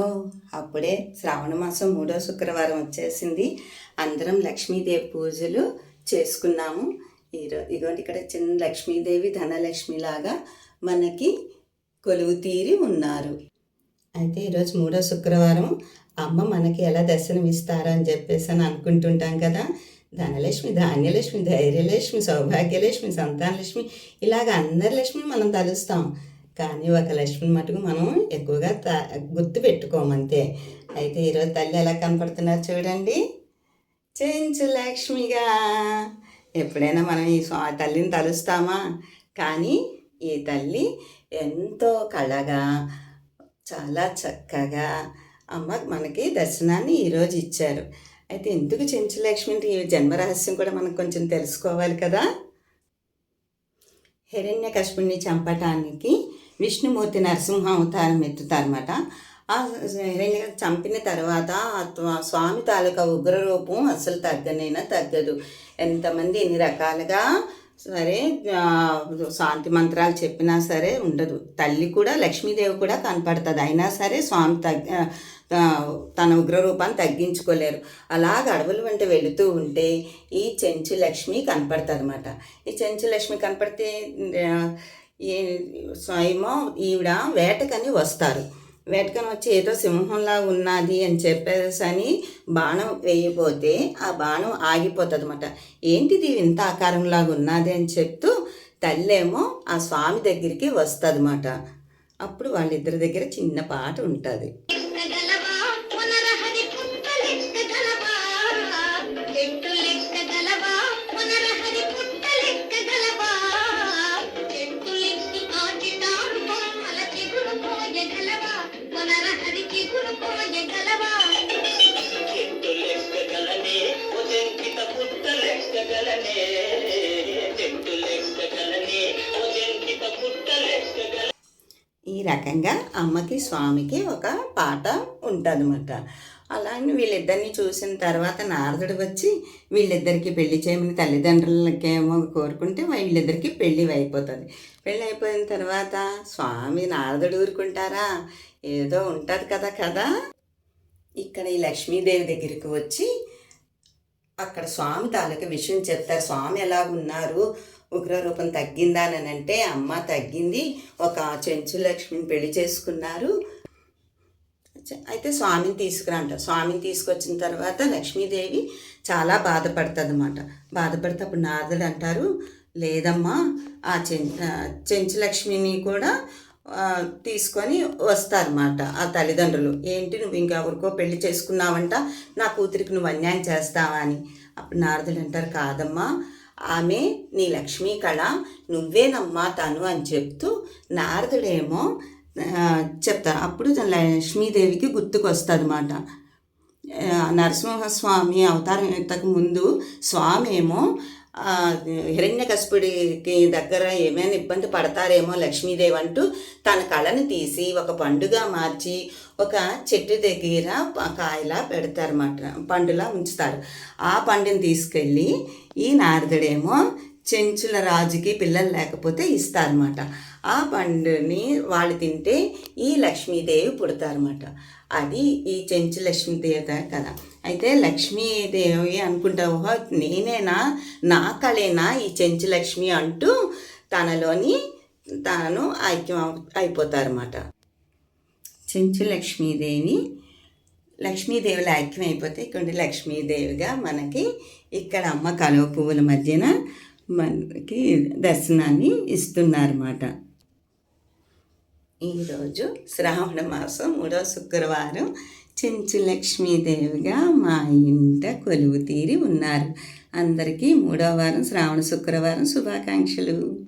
ఓ అప్పుడే శ్రావణ మాసం మూడో శుక్రవారం వచ్చేసింది. అందరం లక్ష్మీదేవి పూజలు చేసుకున్నాము. ఈరోజు ఇదిగోండి ఇక్కడ చిన్న లక్ష్మీదేవి ధనలక్ష్మి లాగా మనకి కొలువు తీరి ఉన్నారు. అయితే ఈరోజు మూడో శుక్రవారం అమ్మ మనకి ఎలా దర్శనం ఇస్తారని చెప్పేసి అని అనుకుంటుంటాం కదా. ధనలక్ష్మి ధాన్యలక్ష్మి ధైర్యలక్ష్మి సౌభాగ్యలక్ష్మి సంతానలక్ష్మి ఇలాగ అందరి లక్ష్మి మనం తలుస్తాం. కానీ ఒక లక్ష్మి మటుకు మనం ఎక్కువగా త గుర్తు పెట్టుకోమంతే. అయితే ఈరోజు తల్లి ఎలా కనపడుతున్నారు చూడండి. చెంచు లక్ష్మిగా. ఎప్పుడైనా మనం ఈ స్వా తల్లిని తలుస్తామా? కానీ ఈ తల్లి ఎంతో కళగా చాలా చక్కగా అమ్మ మనకి దర్శనాన్ని ఈరోజు ఇచ్చారు. అయితే ఎందుకు చెంచులక్ష్మి అంటే ఈ జన్మరహస్యం కూడా మనం కొంచెం తెలుసుకోవాలి కదా. హిరణ్య కశ్పుని చంపటానికి విష్ణుమూర్తి నరసింహ అవతారం ఎత్తుతారన్నమాట. ఆ హిరణ్య చంపిన తర్వాత స్వామి తాలూకా ఉగ్రరూపం అసలు తగ్గనైనా తగ్గదు. ఎంతమంది ఎన్ని రకాలుగా సరే శాంతి మంత్రాలు చెప్పినా సరే ఉండదు. తల్లి కూడా లక్ష్మీదేవి కూడా కనపడుతుంది. అయినా సరే స్వామి తగ్గ తన ఉగ్రరూపాన్ని తగ్గించుకోలేరు. అలాగ అడవుల వెంట వెళుతూ ఉంటే ఈ చెంచు లక్ష్మి కనపడుతుంది అనమాట ఈ చెంచు లక్ష్మి కనపడితే స్వయమో ఈవిడ వేటకని వస్తారు. వేటకని వచ్చి ఏదో సింహంలా ఉన్నది అని చెప్పేసి అని బాణం వేయబోతే ఆ బాణం ఆగిపోతుంది అనమాట ఏంటిది ఇంత ఆకారంలాగా ఉన్నది అని చెప్తూ తల్లేమో ఆ స్వామి దగ్గరికి వస్తుంది అప్పుడు వాళ్ళిద్దరి దగ్గర చిన్న పాట ఉంటుంది. ఈ రకంగా అమ్మకి స్వామికి ఒక పాట ఉంటుందన్నమాట. అలానే వీళ్ళిద్దరిని చూసిన తర్వాత నారదుడు వచ్చి వీళ్ళిద్దరికి పెళ్ళి చేయమని తల్లిదండ్రులకేమో కోరుకుంటే వీళ్ళిద్దరికి పెళ్ళి అయిపోతుంది. పెళ్ళి అయిపోయిన తర్వాత స్వామి నారదుడు ఊరుకుంటారా? ఏదో ఉంటుంది కదా కదా ఇక్కడ ఈ లక్ష్మీదేవి దగ్గరికి వచ్చి అక్కడ స్వామి తాలూకా విషయం చెప్తారు. స్వామి ఎలా ఉన్నారు ఉగ్రరూపం తగ్గిందా అని అంటే అమ్మ తగ్గింది. ఒక చెంచు లక్ష్మిని పెళ్ళి చేసుకున్నారు. అయితే స్వామిని తీసుకురంటారు స్వామిని తీసుకొచ్చిన తర్వాత లక్ష్మీదేవి చాలా బాధపడుతుంది అనమాట బాధపడితే అప్పుడు నారదుడు అంటారు లేదమ్మా ఆ చెంచు లక్ష్మిని కూడా తీసుకొని వస్తారన్నమాట ఆ తల్లిదండ్రులు. ఏంటి నువ్వు ఇంకెవరికో పెళ్ళి చేసుకున్నావంట? నా కూతురికి నువ్వు అన్యాయం చేస్తావా? అని. అప్పుడు నారదుడు అంటారు కాదమ్మా ఆమె నీ లక్ష్మీ కళ నువ్వేనమ్మా తను అని చెప్తూ నారదుడేమో చెప్తారు. అప్పుడు లక్ష్మీదేవికి గుర్తుకొస్తుంది అన్నమాట నరసింహస్వామి అవతారం ఎత్తక ముందు స్వామి ఏమో హిరణ్యకశిపుడికి దగ్గర ఏమైనా ఇబ్బంది పడతారేమో లక్ష్మీదేవి అంటూ తన కళను తీసి ఒక పండుగ మార్చి ఒక చెట్టు దగ్గర కాయలా పెడతారన్నమాట. పండులా ఉంచుతారు. ఆ పండుని తీసుకెళ్ళి ఈ నారదుడేమో చెంచుల రాజుకి పిల్లలు లేకపోతే ఇస్తారన్నమాట. ఆ పండుని వాళ్ళు తింటే ఈ లక్ష్మీదేవి పుడతారన్నమాట. అది ఈ చెంచు లక్ష్మీదేవత కదా. అయితే లక్ష్మీదేవి అనుకుంటా ఓహో నేనేనా నా కళేనా ఈ చెంచు లక్ష్మి అంటూ తనలోని తాను ఐక్యం అయిపోతారన్నమాట. చెంచు లక్ష్మీదేవిని లక్ష్మీదేవుల ఐక్యం అయిపోతే ఇక్కడ లక్ష్మీదేవిగా మనకి ఇక్కడ అమ్మ కలువ పువ్వుల మధ్యన మనకి దర్శనాన్ని ఇస్తున్నారన్నమాట. ఈరోజు శ్రావణ మాసం మూడో శుక్రవారం. చెంచు లక్ష్మీదేవిగా మా ఇంట కొలువు తీరి ఉన్నారు. అందరికీ మూడో వారం శ్రావణ శుక్రవారం శుభాకాంక్షలు.